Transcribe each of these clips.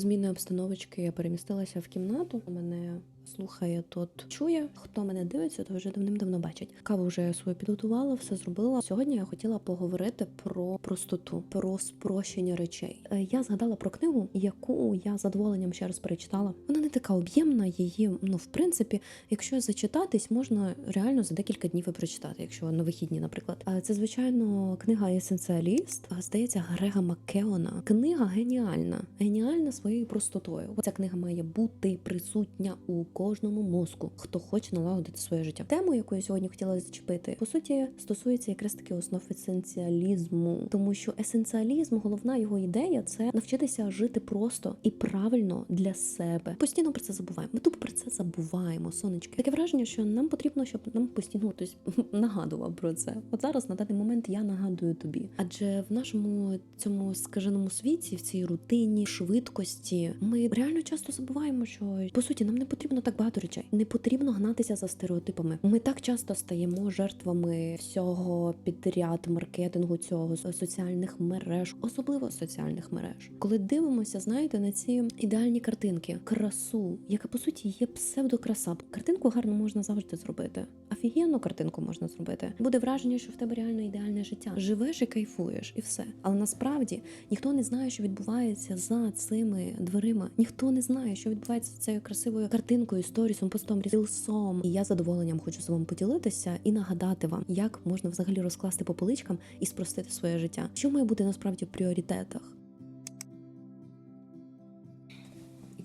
Змінної обстановочки я перемістилася в кімнату. Мене слухає тут, чує. Хто мене дивиться, то вже давним-давно бачить. Каву вже свою підготувала, все зробила. Сьогодні я хотіла поговорити про простоту, про спрощення речей. Е, Я згадала про книгу, яку я задоволенням ще раз перечитала. Вона не така об'ємна. Її, ну в принципі, якщо зачитатись, можна реально за декілька днів і прочитати, якщо на вихідні, наприклад. Це звичайно книга Есенціаліст. Здається, Грега Маккеона. Книга геніальна, геніальна своєю простотою. Ця книга має бути присутня у кожному мозку, хто хоче налагодити своє життя. Тему, яку я сьогодні хотіла зачепити, по суті, стосується якраз таки основ есенціалізму, тому що есенціалізм, головна його ідея це навчитися жити просто і правильно для себе. Постійно про це забуваємо. Ми тупо про це забуваємо, сонечки. Таке враження, що нам потрібно, щоб нам постійно хтось нагадував про це. От зараз на даний момент я нагадую тобі, адже в нашому цьому скаженому світі, в цій рутині, швидкості, ми реально часто забуваємо, що по суті нам не потрібно так багато речей. Не потрібно гнатися за стереотипами. Ми так часто стаємо жертвами всього підряд маркетингу цього соціальних мереж, особливо соціальних мереж. Коли дивимося, знаєте, на ці ідеальні картинки, красу, яка по суті є псевдокраса. Картинку гарно можна завжди зробити. Офігенну картинку можна зробити. Буде враження, що в тебе реально ідеальне життя. Живеш і кайфуєш, і все. Але насправді ніхто не знає, що відбувається за цими дверима. Ніхто не знає, що відбувається з цією красивою картинкою, сторісом, постом, рілсом. І я з задоволенням хочу з вами поділитися і нагадати вам, як можна взагалі розкласти по поличкам і спростити своє життя. Що має бути насправді в пріоритетах?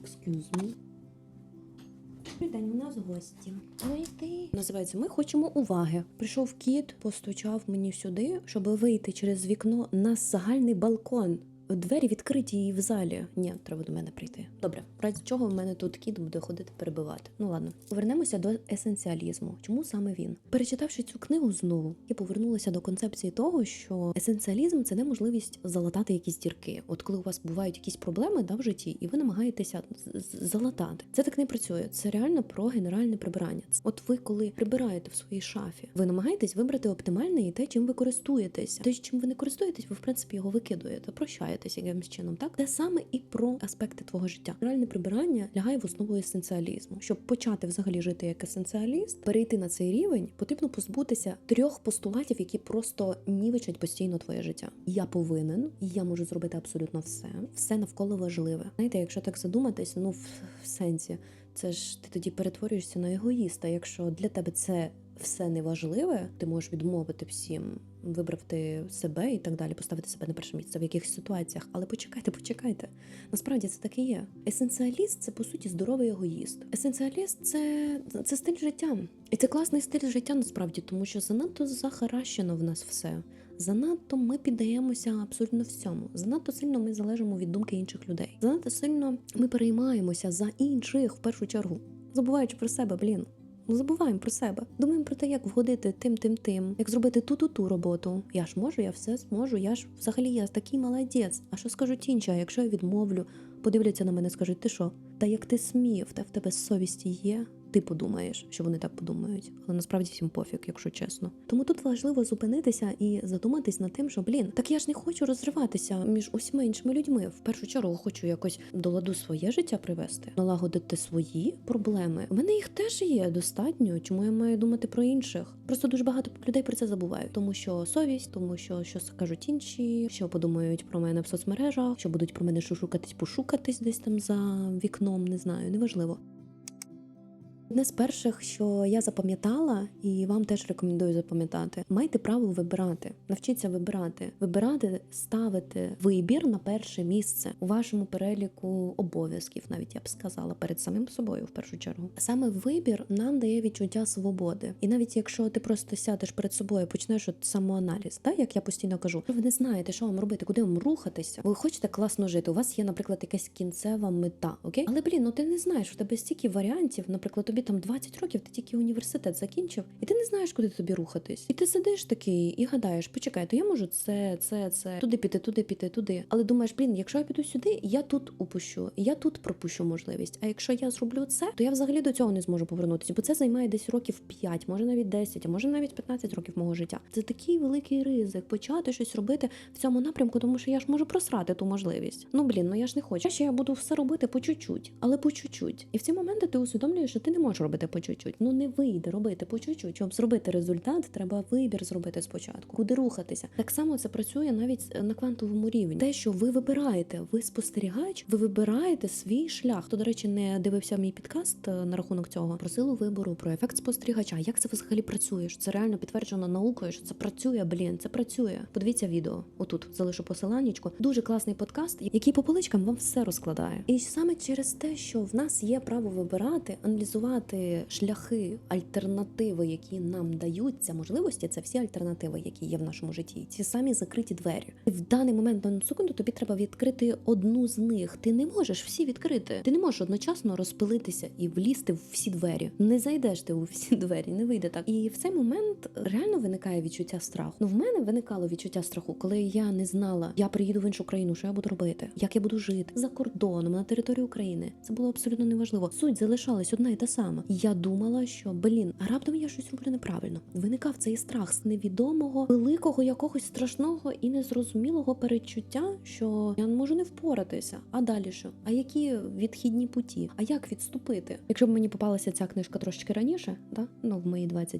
Excuse me. Добрий день, у нас гості. Вийти. Називається Ми хочемо уваги. Прийшов кіт, постучав мені сюди, щоб вийти через вікно на загальний балкон. Двері відкриті і в залі. Ні, треба до мене прийти. Добре, в разі чого в мене тут кіт буде ходити перебивати. Ну ладно, повернемося до есенціалізму. Чому саме він? Перечитавши цю книгу знову, я повернулася до концепції того, що есенціалізм це неможливість залатати якісь дірки. От коли у вас бувають якісь проблеми да, в житті, і ви намагаєтеся залатати. Це так не працює. Це реально про генеральне прибирання. От ви, коли прибираєте в своїй шафі, ви намагаєтесь вибрати оптимальне і те, чим ви користуєтеся. Те, чим ви не користуєтесь, ви в принципі його викидуєте, прощаєтесь якимось чином. Так те саме і про аспекти твого життя. Генеральне прибирання лягає в основу есенціалізму. Щоб почати взагалі жити як есенціаліст, перейти на цей рівень, потрібно позбутися трьох постулатів, які просто нівечать постійно твоє життя. Я повинен, я можу зробити абсолютно все. Все навколо важливе. Знаєте, якщо так задуматись, ну в, в сенсі, це ж ти тоді перетворюєшся на егоїста. Якщо для тебе це все неважливе, ти можеш відмовити всім, вибрати себе і так далі, поставити себе на перше місце в якихось ситуаціях. Але почекайте, почекайте. Насправді це так і є. Есенціаліст це по суті здоровий егоїст. Есенціаліст це, це стиль життя. І це класний стиль життя насправді, тому що занадто захаращено в нас все. Занадто ми піддаємося абсолютно всьому. Занадто сильно ми залежимо від думки інших людей. Занадто сильно ми переймаємося за інших в першу чергу, забуваючи про себе, блін. Ну, забуваємо про себе. Думаємо про те, як вгодити тим, тим, тим, як зробити ту ту ту роботу. Я ж можу, я все зможу. Я ж взагалі я такий молодець. А що скажуть інші? А якщо я відмовлю, подивляться на мене, скажуть, ти що? Та як ти смів, та в тебе совість є. Ти подумаєш, що вони так подумають, але насправді всім пофіг, якщо чесно. Тому тут важливо зупинитися і задуматись над тим, що блін, так я ж не хочу розриватися між усіма іншими людьми. В першу чергу хочу якось до ладу своє життя привести, налагодити свої проблеми. У мене їх теж є достатньо. Чому я маю думати про інших? Просто дуже багато людей про це забувають, тому що совість, тому що що скажуть інші, що подумають про мене в соцмережах, що будуть про мене шушукатись, пошукатись десь там за вікном. Не знаю, неважливо. Одне з перших, що я запам'ятала, і вам теж рекомендую запам'ятати, майте право вибирати. Навчіться вибирати, вибирати, ставити вибір на перше місце у вашому переліку обов'язків, навіть я б сказала, перед самим собою в першу чергу. Саме вибір нам дає відчуття свободи. І навіть якщо ти просто сядеш перед собою, почнеш от самоаналіз, так як я постійно кажу, ви не знаєте, що вам робити, куди вам рухатися. Ви хочете класно жити. У вас є, наприклад, якась кінцева мета, окей? Але блін, ну ти не знаєш, у тебе стільки варіантів. Наприклад, тобі тобі там 20 років, ти тільки університет закінчив, і ти не знаєш, куди тобі рухатись. І ти сидиш такий і гадаєш, почекай, то я можу це, це, це, туди піти, туди піти, туди. Але думаєш, блін, якщо я піду сюди, я тут упущу, я тут пропущу можливість. А якщо я зроблю це, то я взагалі до цього не зможу повернутися, бо це займає десь років 5, може навіть 10, а може навіть 15 років мого життя. Це такий великий ризик почати щось робити в цьому напрямку, тому що я ж можу просрати ту можливість. Ну блін, ну я ж не хочу. Ще я буду все робити по чуть-чуть, але по чуть-чуть. І в ці моменти ти усвідомлюєш, що ти не можеш робити по чуть-чуть. Ну не вийде робити по чуть-чуть. Щоб зробити результат, треба вибір зробити спочатку, куди рухатися. Так само це працює навіть на квантовому рівні. Те, що ви вибираєте, ви спостерігач, ви вибираєте свій шлях. Хто, до речі, не дивився мій підкаст е, на рахунок цього про силу вибору, про ефект спостерігача. Як це взагалі працює? Що Це реально підтверджено наукою, що це працює, блін, це працює. Подивіться відео. Отут залишу посиланнячко. Дуже класний подкаст, який по поличкам вам все розкладає. І саме через те, що в нас є право вибирати, аналізувати шляхи, альтернативи, які нам даються, можливості, це всі альтернативи, які є в нашому житті. Ці самі закриті двері. І в даний момент на секунду тобі треба відкрити одну з них. Ти не можеш всі відкрити. Ти не можеш одночасно розпилитися і влізти в всі двері. Не зайдеш ти у всі двері, не вийде так. І в цей момент реально виникає відчуття страху. Ну в мене виникало відчуття страху, коли я не знала, я приїду в іншу країну, що я буду робити, як я буду жити за кордоном на території України. Це було абсолютно неважливо. Суть залишалась одна і та сама. Я думала, що блін, а раптом я щось роблю неправильно. Виникав цей страх з невідомого, великого, якогось страшного і незрозумілого передчуття, що я можу не впоратися. А далі що? А які відхідні путі? А як відступити? Якщо б мені попалася ця книжка трошки раніше, да? ну в мої 20+,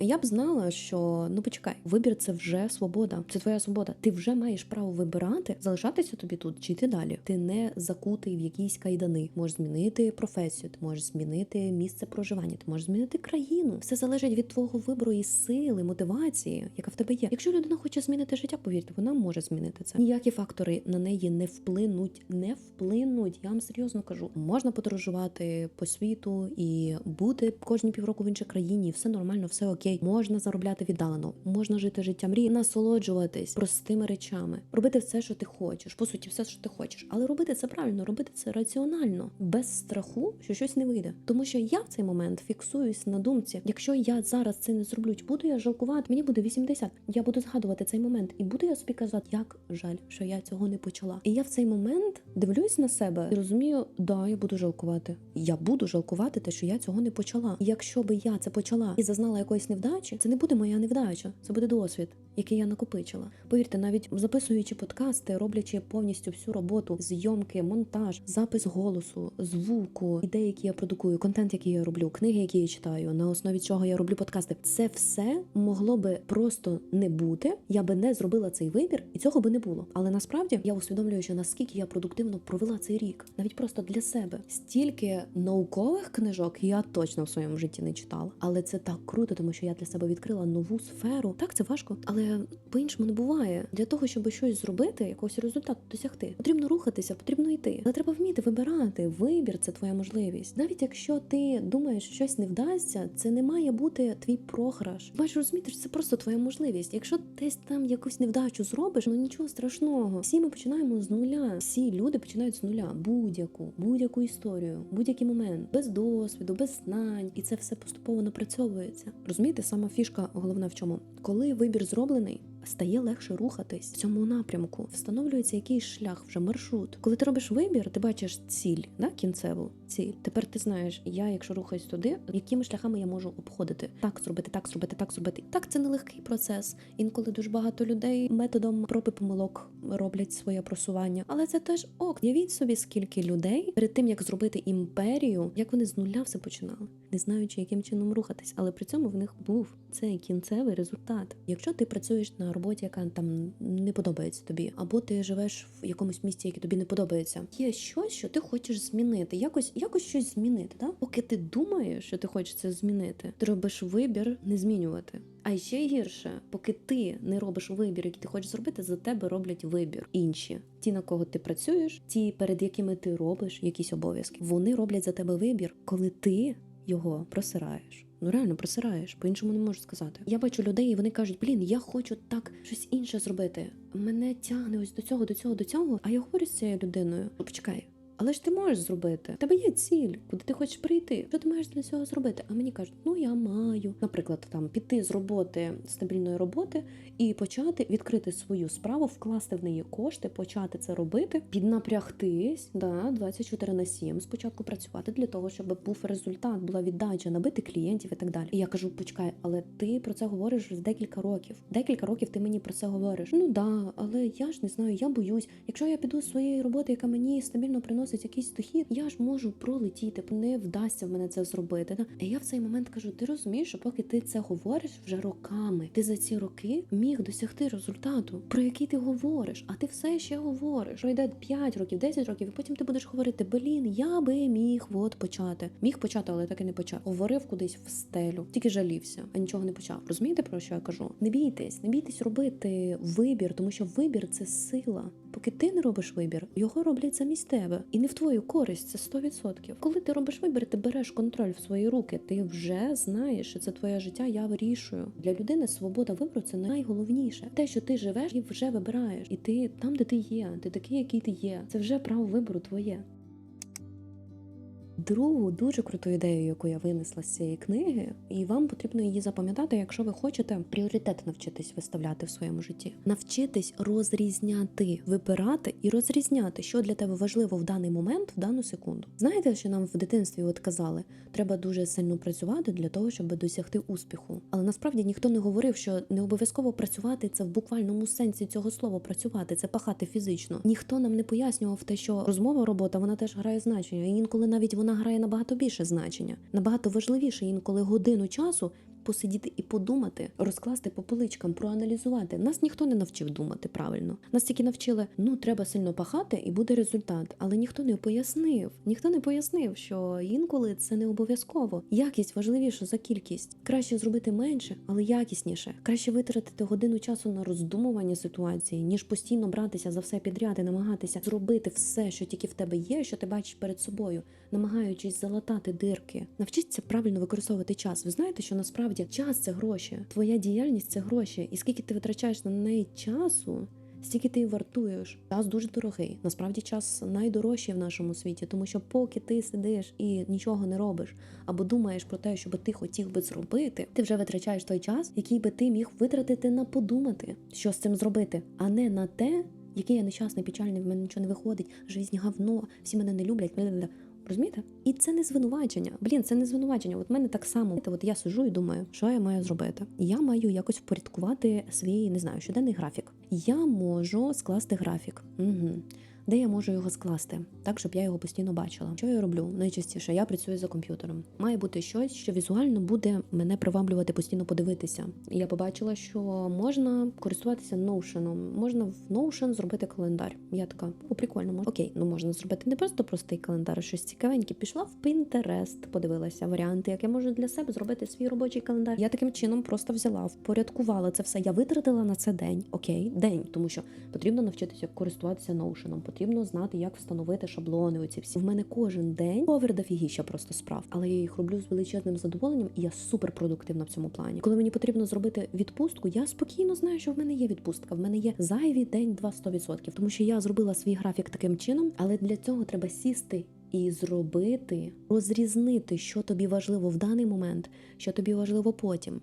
я б знала, що ну почекай, вибір це вже свобода. Це твоя свобода. Ти вже маєш право вибирати, залишатися тобі тут чи йти далі. Ти не закутий в якісь кайдани. Можеш змінити професію, ти можеш змінити місце проживання, ти можеш змінити країну. Все залежить від твого вибору і сили, мотивації, яка в тебе є. Якщо людина хоче змінити життя, повірте, вона може змінити це. Ніякі фактори на неї не вплинуть, не вплинуть. Я вам серйозно кажу. Можна подорожувати по світу і бути кожні півроку в іншій країні. і Все нормально, все окей. Можна заробляти віддалено, можна жити життя мрії, насолоджуватись простими речами, робити все, що ти хочеш. По суті, все, що ти хочеш, але робити це правильно, робити це раціонально, без страху, що щось не вийде. Тому що я в цей момент фіксуюсь на думці, якщо я зараз це не зроблю, буду я жалкувати, мені буде 80. Я буду згадувати цей момент, і буду я собі казати, як жаль, що я цього не почала. І я в цей момент дивлюсь на себе і розумію, да, я буду жалкувати. Я буду жалкувати те, що я цього не почала. І якщо би я це почала і зазнала якоїсь невдачі, це не буде моя невдача, це буде досвід, який я накопичила. Повірте, навіть записуючи подкасти, роблячи повністю всю роботу, зйомки, монтаж, запис голосу, звуку, ідеї, які я продукую, контент, який я роблю, книги, які я читаю, на основі чого я роблю подкасти. Це все могло би просто не бути. Я би не зробила цей вибір, і цього би не було. Але насправді я усвідомлюю, що наскільки я продуктивно провела цей рік, навіть просто для себе. Стільки наукових книжок я точно в своєму житті не читала. Але це так круто, тому що я для себе відкрила нову сферу. Так, це важко, але по-іншому не буває. Для того, щоб щось зробити, якогось результату досягти, потрібно рухатися, потрібно йти. Але треба вміти вибирати. Вибір це твоя можливість. Навіть якщо ти думаєш, що щось не вдасться, це не має бути твій програш. Маєш розуміти, це просто твоя можливість. Якщо десь там якусь невдачу зробиш, ну нічого страшного. Всі ми починаємо з нуля. Всі люди починають з нуля. Будь-яку, будь-яку історію, будь-який момент, без досвіду, без знань, і це все поступово напрацьовується. Розумієте, сама фішка головна в чому, коли вибір зроблений. Стає легше рухатись в цьому напрямку, встановлюється якийсь шлях, вже маршрут. Коли ти робиш вибір, ти бачиш ціль, да, кінцеву ціль. Тепер ти знаєш, я, якщо рухаюсь туди, якими шляхами я можу обходити, так зробити, так зробити, так зробити. Так, це нелегкий процес. Інколи дуже багато людей методом проби помилок роблять своє просування. Але це теж ок. Явіть собі, скільки людей перед тим як зробити імперію, як вони з нуля все починали, не знаючи, яким чином рухатись, але при цьому в них був цей кінцевий результат. Якщо ти працюєш на роботі, яка там не подобається тобі, або ти живеш в якомусь місці, яке тобі не подобається, є щось, що ти хочеш змінити, якось якось щось змінити. Да? Поки ти думаєш, що ти хочеш це змінити, ти робиш вибір не змінювати. А ще гірше, поки ти не робиш вибір, який ти хочеш зробити, за тебе роблять вибір інші. Ті, на кого ти працюєш, ті, перед якими ти робиш якісь обов'язки, вони роблять за тебе вибір, коли ти його просираєш. Ну реально просираєш, по-іншому не можу сказати. Я бачу людей, і вони кажуть: блін, я хочу так щось інше зробити. Мене тягне ось до цього, до цього, до цього. А я говорю з цією людиною. «Ну, Почекай, Але ж ти можеш зробити. У тебе є ціль, куди ти хочеш прийти. Що ти маєш для цього зробити? А мені кажуть, ну я маю, наприклад, там піти з роботи стабільної роботи і почати відкрити свою справу, вкласти в неї кошти, почати це робити, піднапрягтись, да, 24 на 7, спочатку працювати для того, щоб був результат, була віддача, набити клієнтів і так далі. І я кажу, почекай, але ти про це говориш вже декілька років. Декілька років ти мені про це говориш. Ну да, але я ж не знаю, я боюсь. Якщо я піду з своєї роботи, яка мені стабільно приносить якийсь дохід, я ж можу пролетіти, не вдасться в мене це зробити. І я в цей момент кажу: ти розумієш, що поки ти це говориш вже роками, ти за ці роки міг досягти результату, про який ти говориш, а ти все ще говориш. Пройде 5 років, 10 років, і потім ти будеш говорити: блін, я би міг от почати. Міг почати, але так і не почав. Говорив кудись в стелю, тільки жалівся, а нічого не почав. Розумієте про що я кажу? Не бійтесь, не бійтесь робити вибір, тому що вибір це сила. Поки ти не робиш вибір, його роблять замість тебе, і не в твою користь. Це 100%. Коли ти робиш вибір, ти береш контроль в свої руки. Ти вже знаєш, що це твоє життя. Я вирішую. Для людини свобода вибору це найголовніше. Те, що ти живеш, і вже вибираєш, і ти там, де ти є, ти такий, який ти є. Це вже право вибору твоє. Другу дуже круту ідею, яку я винесла з цієї книги, і вам потрібно її запам'ятати, якщо ви хочете пріоритет навчитись виставляти в своєму житті, навчитись розрізняти, вибирати і розрізняти, що для тебе важливо в даний момент, в дану секунду. Знаєте, що нам в дитинстві от казали, треба дуже сильно працювати для того, щоб досягти успіху. Але насправді ніхто не говорив, що не обов'язково працювати це в буквальному сенсі цього слова працювати, це пахати фізично. Ніхто нам не пояснював те, що розмова, робота вона теж грає значення. І інколи навіть вона грає набагато більше значення, набагато важливіше інколи годину часу. Посидіти і подумати, розкласти по поличкам, проаналізувати. Нас ніхто не навчив думати правильно. Нас тільки навчили, ну треба сильно пахати і буде результат. Але ніхто не пояснив. Ніхто не пояснив, що інколи це не обов'язково. Якість важливіша за кількість. Краще зробити менше, але якісніше. Краще витратити годину часу на роздумування ситуації, ніж постійно братися за все підряд і намагатися зробити все, що тільки в тебе є, що ти бачиш перед собою, намагаючись залатати дирки. Навчіться правильно використовувати час. Ви знаєте, що насправді час це гроші. Твоя діяльність це гроші. І скільки ти витрачаєш на неї часу, стільки ти вартуєш. Час дуже дорогий. Насправді час найдорожчий в нашому світі, тому що поки ти сидиш і нічого не робиш, або думаєш про те, що би ти хотів би зробити, ти вже витрачаєш той час, який би ти міг витратити на подумати, що з цим зробити, а не на те, який я нещасний, печальний, в мене нічого не виходить, жизнь говно, всі мене не люблять. Розумієте? І це не звинувачення. Блін, це не звинувачення. От мене так само. От я сижу і думаю, що я маю зробити. Я маю якось впорядкувати свій, не знаю, щоденний графік. Я можу скласти графік. Угу. Де я можу його скласти, так щоб я його постійно бачила. Що я роблю? Найчастіше я працюю за комп'ютером. Має бути щось, що візуально буде мене приваблювати постійно подивитися. Я побачила, що можна користуватися Notion. Можна в Notion зробити календар. Я така, о, прикольно, можна. окей, ну можна зробити не просто простий календар, а щось цікавеньке. Пішла в Pinterest, подивилася варіанти, як я можу для себе зробити свій робочий календар. Я таким чином просто взяла, впорядкувала це все. Я витратила на це день. Окей, день, тому що потрібно навчитися користуватися Notion. Потрібно знати, як встановити шаблони. Оці всі в мене кожен день овер дофігіща просто справ, але я їх роблю з величезним задоволенням, і я супер продуктивна в цьому плані. Коли мені потрібно зробити відпустку, я спокійно знаю, що в мене є відпустка. В мене є зайві день 200%. тому що я зробила свій графік таким чином, але для цього треба сісти. І зробити, розрізнити, що тобі важливо в даний момент, що тобі важливо потім.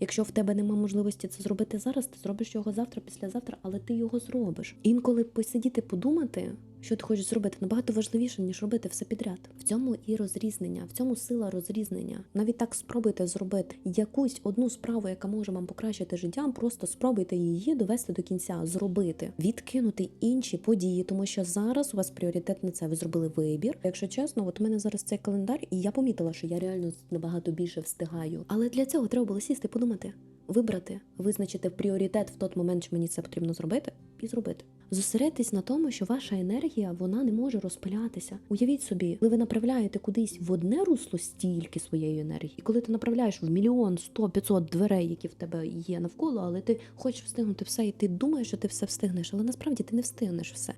Якщо в тебе нема можливості це зробити зараз, ти зробиш його завтра, післязавтра, але ти його зробиш. Інколи посидіти, подумати, що ти хочеш зробити, набагато важливіше, ніж робити все підряд. В цьому і розрізнення, в цьому сила розрізнення. Навіть так спробуйте зробити якусь одну справу, яка може вам покращити життя. Просто спробуйте її довести до кінця, зробити, відкинути інші події, тому що зараз у вас пріоритет на це. Ви зробили вибір. Якщо чесно, от у мене зараз цей календар, і я помітила, що я реально набагато більше встигаю. Але для цього треба було сісти, подумати. Вибрати, визначити пріоритет в той момент, що мені це потрібно зробити, і зробити. Зосередьтесь на тому, що ваша енергія вона не може розпилятися. Уявіть собі, коли ви направляєте кудись в одне русло стільки своєї енергії, і коли ти направляєш в мільйон сто 500 дверей, які в тебе є навколо, але ти хочеш встигнути все, і ти думаєш, що ти все встигнеш, але насправді ти не встигнеш все.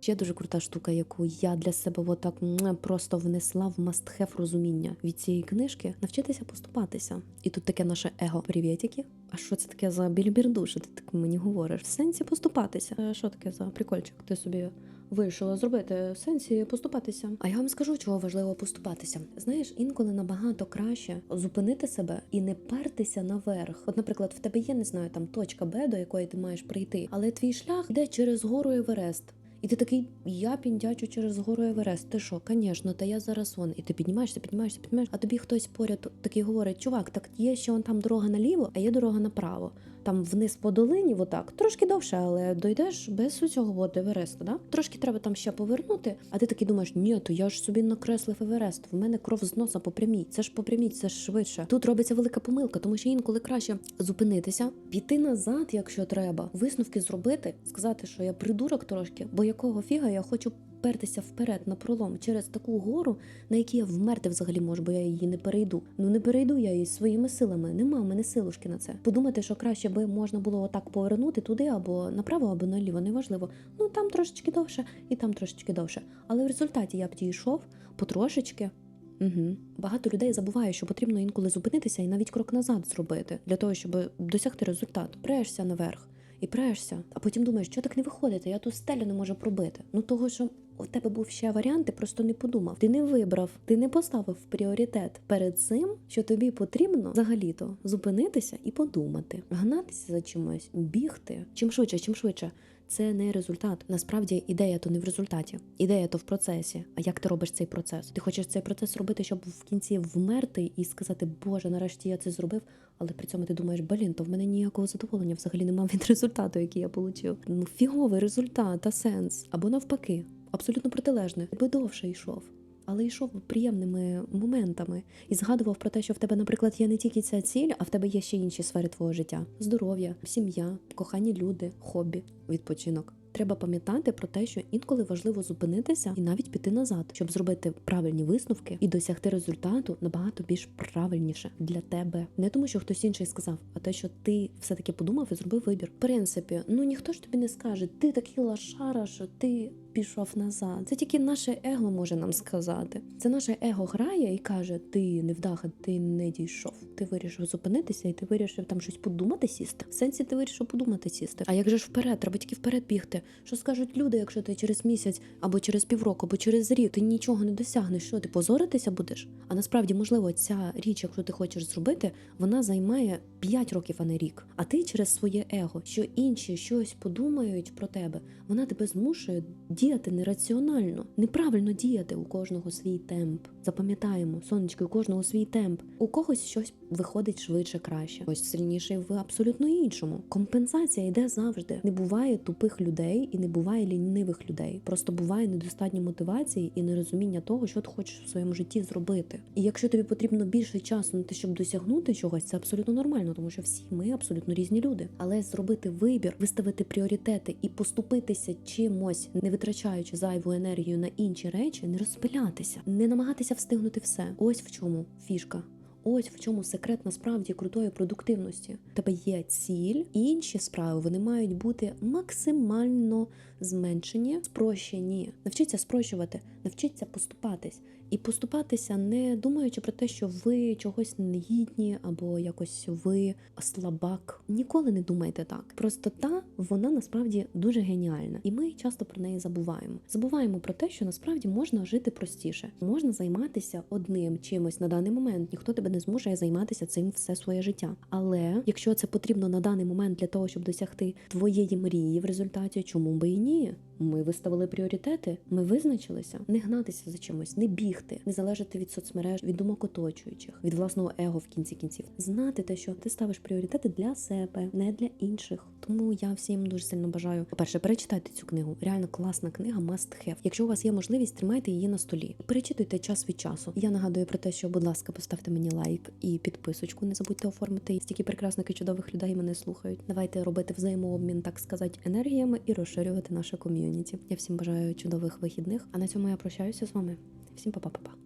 Ще дуже крута штука, яку я для себе отак просто внесла в мастхев розуміння від цієї книжки, навчитися поступатися. І тут таке наше его. Привітики. А що це таке за більбірду, що ти так мені говориш? В сенсі поступатися. Що таке за прикольчик? Ти собі вирішила зробити в сенсі поступатися. А я вам скажу, чого важливо поступатися. Знаєш, інколи набагато краще зупинити себе і не пертися наверх. От, наприклад, в тебе є, не знаю, там точка Б, до якої ти маєш прийти, але твій шлях йде через гору Еверест. І ти такий, я піндячу через гору Еверест. Ти що, звісно, та я зараз вон. І ти піднімаєшся, піднімаєшся, піднімаєшся, а тобі хтось поряд такий говорить: чувак, так є ще вон там дорога наліво, а є дорога направо. Там вниз по долині, отак, трошки довше, але дойдеш без усього от Евересту, да? Трошки треба там ще повернути, а ти такий думаєш, ні, то я ж собі накреслив Еверест, в мене кров з носа по прямій, це ж по прямій, це ж швидше. Тут робиться велика помилка, тому що інколи краще зупинитися, піти назад, якщо треба, висновки зробити, сказати, що я придурок трошки, бо якого фіга я хочу пертися вперед на пролом через таку гору, на якій я вмерти взагалі можу, бо я її не перейду. Ну не перейду я її своїми силами. Нема в мене силушки на це. Подумати, що краще би можна було отак повернути туди або направо, або наліво, неважливо. Ну там трошечки довше і там трошечки довше. Але в результаті я б дійшов потрошечки. Угу. Багато людей забуває, що потрібно інколи зупинитися і навіть крок назад зробити для того, щоб досягти результат. Прешся наверх і праєшся, а потім думаєш, що так не виходить, я ту стелю не можу пробити. Ну того, що у тебе був ще варіант, ти просто не подумав. Ти не вибрав, ти не поставив пріоритет перед цим, що тобі потрібно взагалі-то зупинитися і подумати, гнатися за чимось, бігти. Чим швидше, чим швидше. Це не результат. Насправді ідея то не в результаті. Ідея то в процесі. А як ти робиш цей процес? Ти хочеш цей процес робити, щоб в кінці вмерти і сказати, Боже, нарешті я це зробив. Але при цьому ти думаєш, блін, то в мене ніякого задоволення взагалі немає від результату, який я отримав. Ну, фіговий результат, а сенс. Або навпаки, абсолютно протилежне. Ти би довше йшов. Але йшов приємними моментами і згадував про те, що в тебе, наприклад, є не тільки ця ціль, а в тебе є ще інші сфери твого життя: здоров'я, сім'я, кохані люди, хобі, відпочинок. Треба пам'ятати про те, що інколи важливо зупинитися і навіть піти назад, щоб зробити правильні висновки і досягти результату набагато більш правильніше для тебе. Не тому, що хтось інший сказав, а те, що ти все таки подумав і зробив вибір. В принципі, ну ніхто ж тобі не скаже, ти такий лашара, що ти пішов назад. Це тільки наше его може нам сказати. Це наше его грає і каже: ти не вдаха, ти не дійшов. Ти вирішив зупинитися, і ти вирішив там щось подумати сісти. В сенсі ти вирішив подумати сісти. А як же ж вперед? Треба тільки вперед бігти. Що скажуть люди, якщо ти через місяць або через півроку, або через рік ти нічого не досягнеш? Що ти позоритися будеш? А насправді, можливо, ця річ, якщо ти хочеш зробити, вона займає 5 років, а не рік. А ти через своє его, що інші щось подумають про тебе, вона тебе змушує діяти нераціонально, неправильно діяти у кожного свій темп. Запам'ятаємо, сонечки, у кожного свій темп. У когось щось виходить швидше, краще, ось сильніший в абсолютно іншому. Компенсація йде завжди. Не буває тупих людей і не буває лінивих людей. Просто буває недостатньо мотивації і нерозуміння того, що ти хочеш в своєму житті зробити. І якщо тобі потрібно більше часу на те, щоб досягнути чогось, це абсолютно нормально, тому що всі ми абсолютно різні люди. Але зробити вибір, виставити пріоритети і поступитися чимось, не витрачаючи зайву енергію на інші речі, не розпилятися, не намагатися встигнути все. Ось в чому фішка. Ось в чому секрет насправді крутої продуктивності. Тебе є ціль, і інші справи вони мають бути максимально зменшені, спрощені. Навчіться спрощувати, навчіться поступатись. І поступатися, не думаючи про те, що ви чогось не гідні або якось ви слабак. Ніколи не думайте так. Простота, вона насправді дуже геніальна, і ми часто про неї забуваємо. Забуваємо про те, що насправді можна жити простіше, можна займатися одним чимось на даний момент. Ніхто тебе не змушує займатися цим все своє життя. Але якщо це потрібно на даний момент для того, щоб досягти твоєї мрії в результаті, чому би і ні? Ми виставили пріоритети, ми визначилися не гнатися за чимось, не бігти, не залежати від соцмереж, від думок оточуючих, від власного его в кінці кінців. Знати те, що ти ставиш пріоритети для себе, не для інших. Тому я всім дуже сильно бажаю. По-перше, перечитайте цю книгу. Реально класна книга, must have. Якщо у вас є можливість, тримайте її на столі. Перечитуйте час від часу. Я нагадую про те, що, будь ласка, поставте мені лайк і підписочку. Не забудьте оформити. Стільки прекрасних і чудових людей мене слухають. Давайте робити взаємообмін, так сказати, енергіями і розширювати наше ком'юніті. Я всім бажаю чудових вихідних. А на цьому я прощаюся з вами. Всім па-па-па-па.